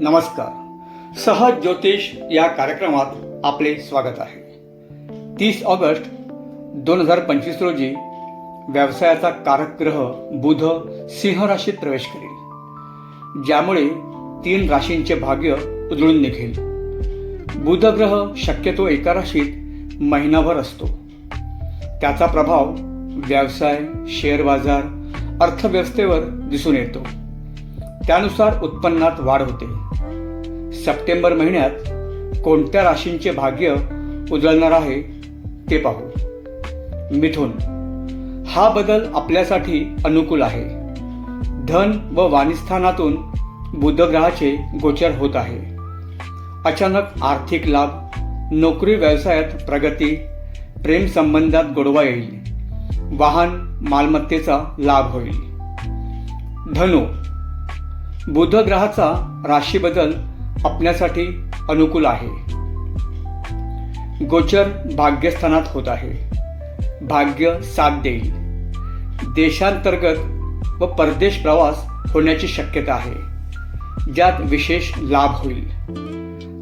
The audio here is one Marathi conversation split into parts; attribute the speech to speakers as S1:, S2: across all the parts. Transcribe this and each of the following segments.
S1: नमस्कार. सहज ज्योतिष या कार्यक्रमात आपले स्वागत आहे. तीस ऑगस्ट दोन हजार पंचवीस रोजी व्यवसायाचा कारक ग्रह बुध सिंह राशीत प्रवेश करेल. ज्यामुळे तीन राशींचे भाग्य उजळून निघेल. बुध ग्रह शक्यतो एका राशीत महिनाभर असतो. त्याचा प्रभाव व्यवसाय शेअर बाजार अर्थव्यवस्थेवर दिसून येतो. त्यानुसार उत्पन्नात वाढ होते. सप्टेंबर महिन्यात कोणत्या राशींचे भाग्य उजळणार आहे ते पाहू. मिथुन हा बदल आपल्यासाठी अनुकूल आहे. धन व वाणिस्थानातून बुधग्रहाचे गोचर होत आहे. अचानक आर्थिक लाभ नोकरी व्यवसायात प्रगती प्रेम संबंधात गोडवा येईल. वाहन मालमत्तेचा लाभ होईल. धनु बुध ग्रहाचा राशी बदल आपल्यासाठी अनुकूल आहे. गोचर भाग्यस्थानात होत आहे. भाग्य साथ देईल. देशांतर्गत व परदेश प्रवास होण्याची शक्यता आहे. ज्यात विशेष लाभ होईल.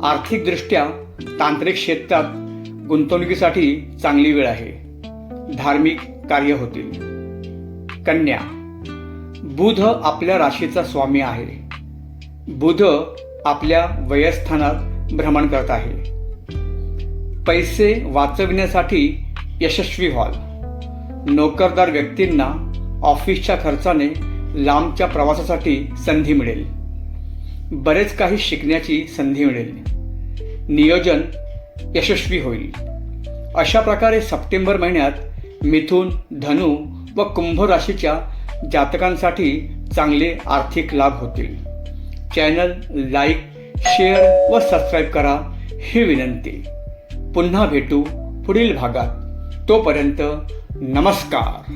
S1: आर्थिकदृष्ट्या तांत्रिक क्षेत्रात गुंतवणुकीसाठी चांगली वेळ आहे. धार्मिक कार्य होतील. कन्या बुध आपल्या राशीचा स्वामी आहे. बुध आपल्या वयस्थानात भ्रमण करत आहे. पैसे वाचविण्यासाठी यशस्वी व्हाल. नोकरदार व्यक्तींना ऑफिसच्या खर्चाने लांबच्या प्रवासासाठी संधी मिळेल. बरेच काही शिकण्याची संधी मिळेल. नियोजन यशस्वी होईल. अशा प्रकारे सप्टेंबर महिन्यात मिथुन धनु व कुंभ राशीच्या जातकांसाठी चांगले आर्थिक लाभ होतील. चॅनल लाईक शेअर व सबस्क्राईब करा ही विनंती. पुन्हा भेटू पुढील भागात. तोपर्यंत नमस्कार.